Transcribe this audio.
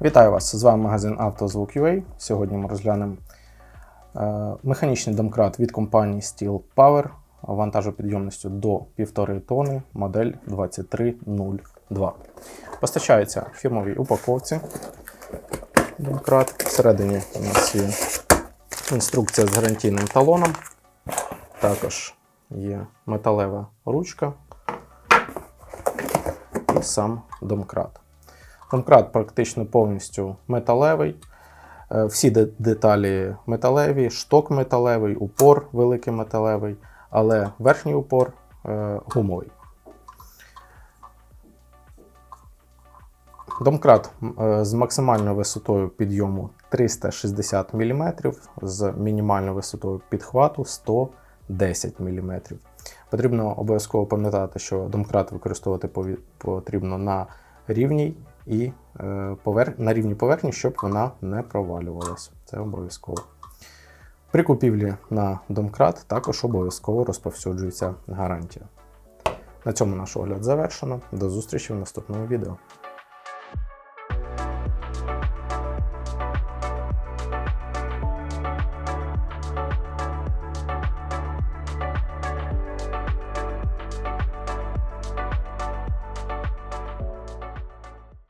Вітаю вас! З вами магазин «Автозвук.UA». Сьогодні ми розглянемо е, механічний домкрат від компанії Steel Power вантажопідйомністю до 1,5 тонни, модель 2302. Постачається в фірмовій упаковці. Домкрат. Всередині у нас є інструкція з гарантійним талоном. Також є металева ручка і сам домкрат. Домкрат практично повністю металевий. Е, Всі деталі металеві, шток металевий, упор великий металевий, але верхній упор е, гумовий. Домкрат е, з максимальною висотою підйому 360 мм, з мінімальною висотою підхвату 110 мм. Потрібно обов'язково пам'ятати, що домкрат використовувати потрібно на рівній і е, повер... на рівні поверхні, щоб вона не провалювалася. Це обов'язково. При купівлі на домкрат також обов'язково розповсюджується гарантія. На цьому наш огляд завершено. До зустрічі в наступному відео.